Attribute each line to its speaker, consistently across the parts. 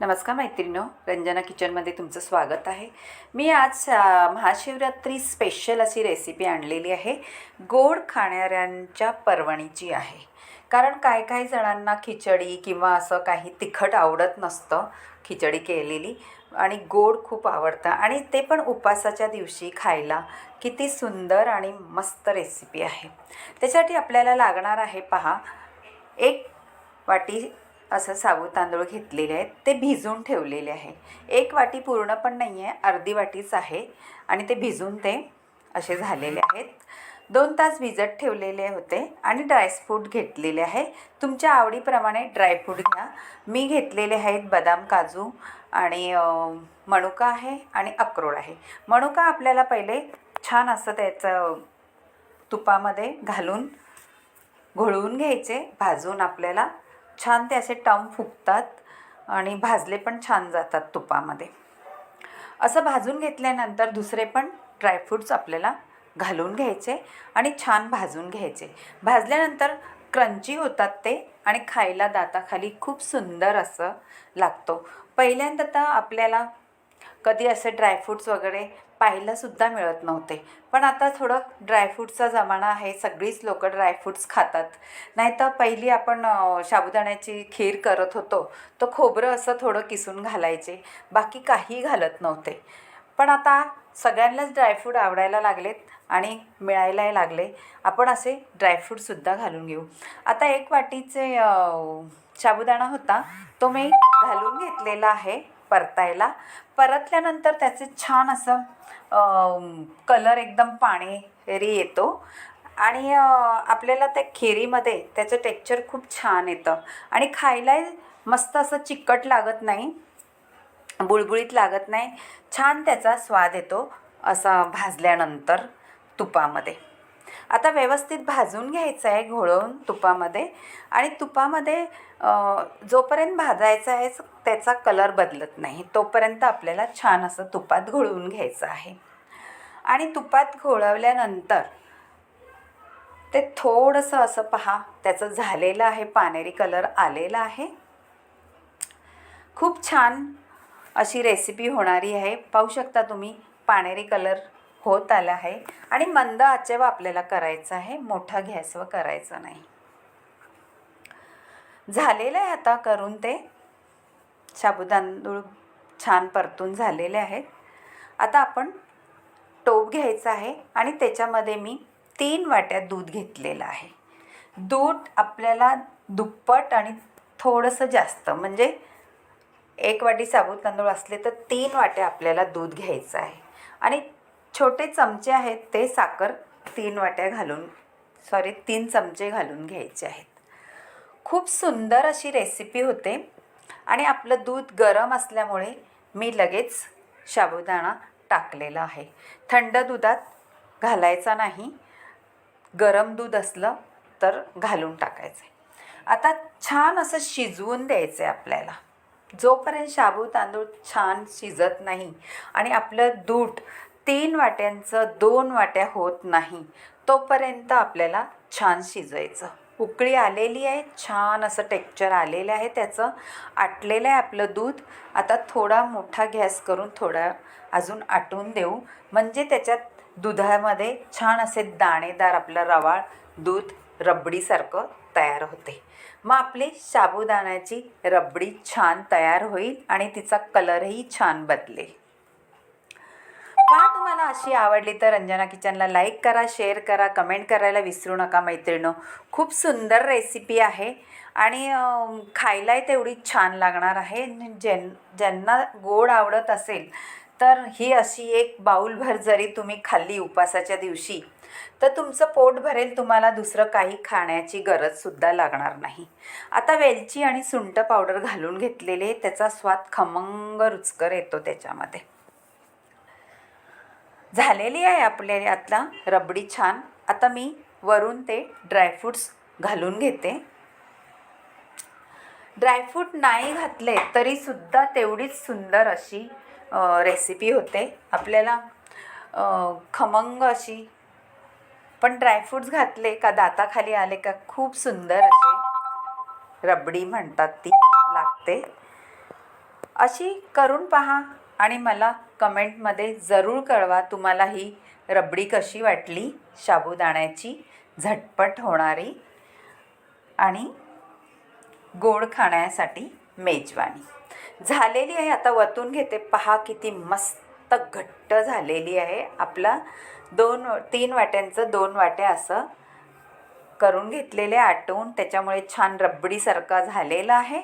Speaker 1: नमस्कार मैत्रिणो रंजना किचनमध्ये तुमचं स्वागत आहे. मी आज महाशिवरात्री स्पेशल अशी रेसिपी आणलेली आहे. गोड खाणाऱ्यांच्या पर्वणीची आहे. कारण काय काही जणांना खिचडी किंवा असं काही तिखट आवडत नसतं खिचडी केलेली. आणि गोड खूप आवडतं. आणि ते पण उपासाच्या दिवशी खायला किती सुंदर आणि मस्त रेसिपी आहे. त्यासाठी आपल्याला लागणार आहे पहा एक वाटी असं साबू तांदूळ घेतलेले आहेत. ते भिजून ठेवलेले आहे. एक वाटी पूर्ण पण नाही आहे अर्धी वाटीच आहे. आणि ते भिजून ते असे झालेले आहेत. दोन तास भिजत ठेवलेले होते आणि ड्रायफ्रूट घेतलेले आहे. तुमच्या आवडीप्रमाणे ड्रायफ्रूट घ्या. मी घेतलेले आहेत बदाम काजू आणि मणुका मनुका आहे आणि अक्रोड आहे. मनुका आपल्याला पहिले छान असं त्याचं तुपामध्ये घालून घोळवून घ्यायचे भाजून आपल्याला छान ते असे टम फुगतात आणि भाजले पण छान जातात तुपामध्ये. असं भाजून घेतल्यानंतर दुसरे पण ड्रायफ्रूट्स आपल्याला घालून घ्यायचे आणि छान भाजून घ्यायचे. भाजल्यानंतर क्रंची होतात ते आणि खायला दाताखाली खूप सुंदर असं लागतो. पहिल्यांदा तर आपल्याला कधी असे ड्रायफ्रूट्स वगैरे पाहायलासुद्धा मिळत नव्हते. पण आता थोडं ड्रायफ्रूटचा जमाना आहे. सगळीच लोक ड्रायफ्रूट्स खातात. नाही तर पहिली आपण साबुदाण्याची खीर करत होतो. तो खोबरं असं थोडं किसून घालायचे. बाकी काही घालत नव्हते. पण आता सगळ्यांनाच ड्रायफ्रूट आवडायला लागलेत आणि मिळायलाही लागले. आपण असे ड्रायफ्रूटसुद्धा घालून घेऊ. आता एक वाटीचे साबुदाणा होता. तो मी घालून घेतलेला आहे. परतायला. परतल्यानंतर त्याचे छान असं कलर एकदम पाणेरी येतो. आणि आपल्याला त्या खिरीमध्ये त्याचं टेक्चर खूप छान येतं. आणि खायलाही मस्त असं चिकट लागत नाही बुळबुळीत लागत नाही. छान त्याचा स्वाद येतो असा भाजल्यानंतर तुपामध्ये. आता व्यवस्थित भाजून घ्यायचं आहे घोळवून तुपामध्ये. आणि तुपामध्ये जोपर्यंत भाजायचं आहे त्याचा कलर बदलत नाही. तोपर्यंत आपल्याला छान असं तुपात घोळवून घ्यायचं आहे. आणि तुपात घोळवल्यानंतर ते थोडंसं असं पहा त्याचं झालेलं आहे पानेरी कलर आलेला आहे. खूप छान अशी रेसिपी होणारी आहे. पाहू शकता तुम्ही पाणेरी कलर होत आला आहे. आणि मंद आचेव आपल्याला करायचं आहे. मोठा गॅसवर करायचं नाही. झालेलं आहे आता करून ते. साबुदांदूळ छान परतून झालेले आहेत. आता आपण टोप घ्यायचा आहे. आणि त्याच्यामध्ये मी तीन वाट्या दूध घेतलेलं आहे. दूध आपल्याला दुप्पट आणि थोडंसं जास्त म्हणजे एक वाटी साबूत तांदूळ असले तर तीन वाट्या आपल्याला दूध घ्यायचं आहे. आणि छोटे चमचे आहेत ते साखर तीन वाट्या घालून सॉरी तीन चमचे घालून घ्यायचे आहेत. खूप सुंदर अशी रेसिपी होते आणि आपलं दूध गरम असल्यामुळे मी लगेच साबुदाणा टाकलेला आहे. थंड दुधात घालायचा नाही गरम दूध असलं तर घालून टाकायचं आहे. आता छान असं शिजवून द्यायचं आहे आपल्याला. जोपर्यंत शाबू तांदूळ छान शिजत नाही आणि आपलं दूध तीन वाट्यांचं दोन वाट्या होत नाही. तोपर्यंत आपल्याला छान शिजवायचं उकळी आलेली आहे छान असं टेक्चर आलेलं आहे त्याचं. आटलेलं आहे आपलं दूध. आता थोडा मोठा गॅस करून थोडा अजून आटून देऊ. म्हणजे त्याच्यात दुधामध्ये छान असे दाणेदार आपलं रवाळ दूध रबडीसारखं तयार होते. मग आपली साबुदाण्याची रबडी छान तयार होईल आणि तिचा कलरही छान बदलेल. अशी आवडली तर रंजना किचनला लाईक करा शेअर करा कमेंट करायला विसरू नका मैत्रिणो. खूप सुंदर रेसिपी आहे आणि खायलाही तेवढी छान लागणार आहे. ज्यां ज्यांना गोड आवडत असेल तर ही अशी एक बाऊलभर जरी तुम्ही खाल्ली उपासाच्या दिवशी तर तुमचं पोट भरेल तुम्हाला दुसरं काही खाण्याची गरजसुद्धा लागणार नाही. आता वेलची आणि सुंठ पावडर घालून घेतलेले त्याचा स्वाद खमंग रुचकर येतो त्याच्यामध्ये. झालेली आहे आपल्या यातला रबडी छान. आता मी वरून ते ड्रायफ्रूट्स घालून घेते. ड्रायफ्रूट नाही घातले तरीसुद्धा तेवढीच सुंदर अशी रेसिपी होते. आपल्याला खमंग अशी पण ड्रायफ्रूट्स घातले का दाताखाली आले का खूप सुंदर असे रबडी म्हणतात ती लागते. अशी करून पहा आणि मला कमेंटमध्ये जरूर कळवा तुम्हाला ही रबडी कशी वाटली साबुदाण्याची झटपट होणारी आणि गोड खाण्यासाठी मेजवानी. झालेली आहे आता वतून घेते. पहा किती मस्त घट्ट झालेली आहे. आपला दोन तीन वाट्यांचं दोन वाट्या असं करून घेतलेले आटवून त्याच्यामुळे छान रबडीसारखा झालेला आहे.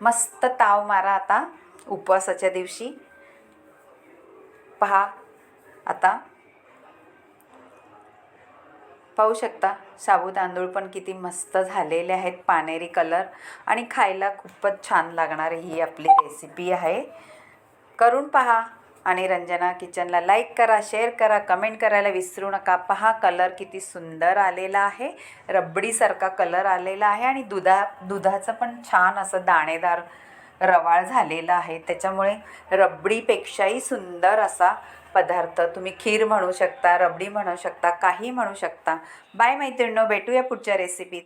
Speaker 1: मस्त ताव मारा आता. उपवासाच्या दिवशी. पहा आता. पाहू शकता साबू तांदूळ पण किती मस्त झालेले आहेत पानेरी कलर आणि खायला खूपच छान लागणारी ही आपली रेसिपी आहे. करून पहा आणि रंजना किचनला लाईक करा शेअर करा कमेंट करायला विसरू नका. पहा कलर किती सुंदर आलेला आहे. रबडीसारखा कलर आलेला आहे आणि दुधा दुधाचं पण छान असं दाणेदार रवाळ झालेला आहे. त्याच्यामुळे रबडीपेक्षाही सुंदर असा पदार्थ तुम्ही खीर म्हणू शकता रबडी म्हणू शकता काही म्हणू शकता. बाय मैत्रिणींनो भेटूया पुढच्या रेसिपीत